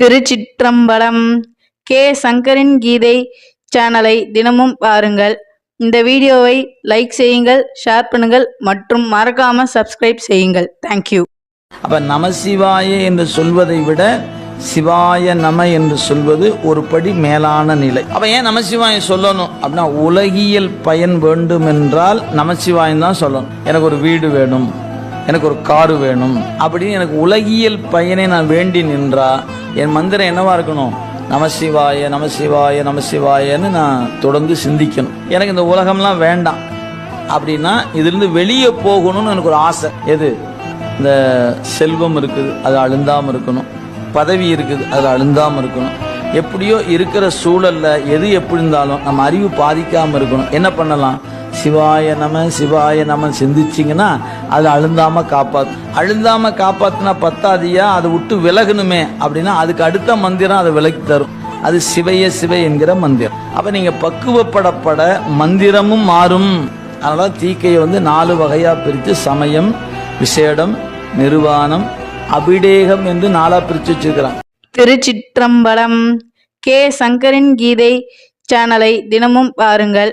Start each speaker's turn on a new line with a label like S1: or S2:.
S1: திருச்சிற்றம்பலம் K. சங்கரின் கீதை சேனலை தினமும் பாருங்கள். இந்த வீடியோவை லைக் செய்யுங்கள் ஷேர் பண்ணுங்கள் மற்றும் மறக்காம சப்ஸ்கிரைப் செய்யுங்கள். தேங்க்யூ
S2: அப்ப நமசிவாய என்று சொல்வதை விட சிவாய நம என்று சொல்வது ஒரு படி மேலான நிலை. அப்ப ஏன் நமசிவாய சொல்லணும்? அப்படின்னா உலகியல் பயன் வேண்டும் என்றால் நமசிவாயம் தான் சொல்லணும். எனக்கு ஒரு வீடு வேணும். எனக்கு ஒரு காரு வேணும் அப்படின்னு எனக்கு உலகியல் பையனை நான் வேண்டி நின்றா என் மந்திரம் என்னவா இருக்கணும்? நமசிவாய நமசிவாய நமசிவாயன்னு நான் தொடர்ந்து சிந்திக்கணும். எனக்கு இந்த உலகம்லாம் வேண்டாம் அப்படின்னா இதுலேருந்து வெளியே போகணும்னு எனக்கு ஒரு ஆசை. எது? இந்த செல்வம் இருக்குது அது அழுந்தாமல் இருக்கணும். பதவி இருக்குது அது அழுந்தாமல் இருக்கணும். எப்படியோ இருக்கிற சூழலில் எது எப்படி இருந்தாலும் நம்ம அறிவு பாதிக்காமல் இருக்கணும். என்ன பண்ணலாம்? சிவாய நம சிவாய நம சிந்திச்சிங்கன்னா அது அழுந்தாம காப்பாத்து. அழுந்தாம காப்பாத்துனா பத்தாதியா? அதை விட்டு விலகணுமே அப்படின்னா அதுக்கு அடுத்த மந்திரம் அதை விலக்கி தரும். அது சிவைய சிவை என்கிற மந்திரம். அப்ப நீங்க பக்குவப்படப்பட மந்திரமும் மாறும். அதனால தீக்கையை வந்து நாலு வகையா பிரித்து சமயம் விசேடம் நிர்வாணம் அபிடேகம் என்று நாலா பிரித்து வச்சிருக்கிறான்.
S1: திருச்சிற்றம்பலம் கே சங்கரின் கீதை சேனலை தினமும் பாருங்கள்.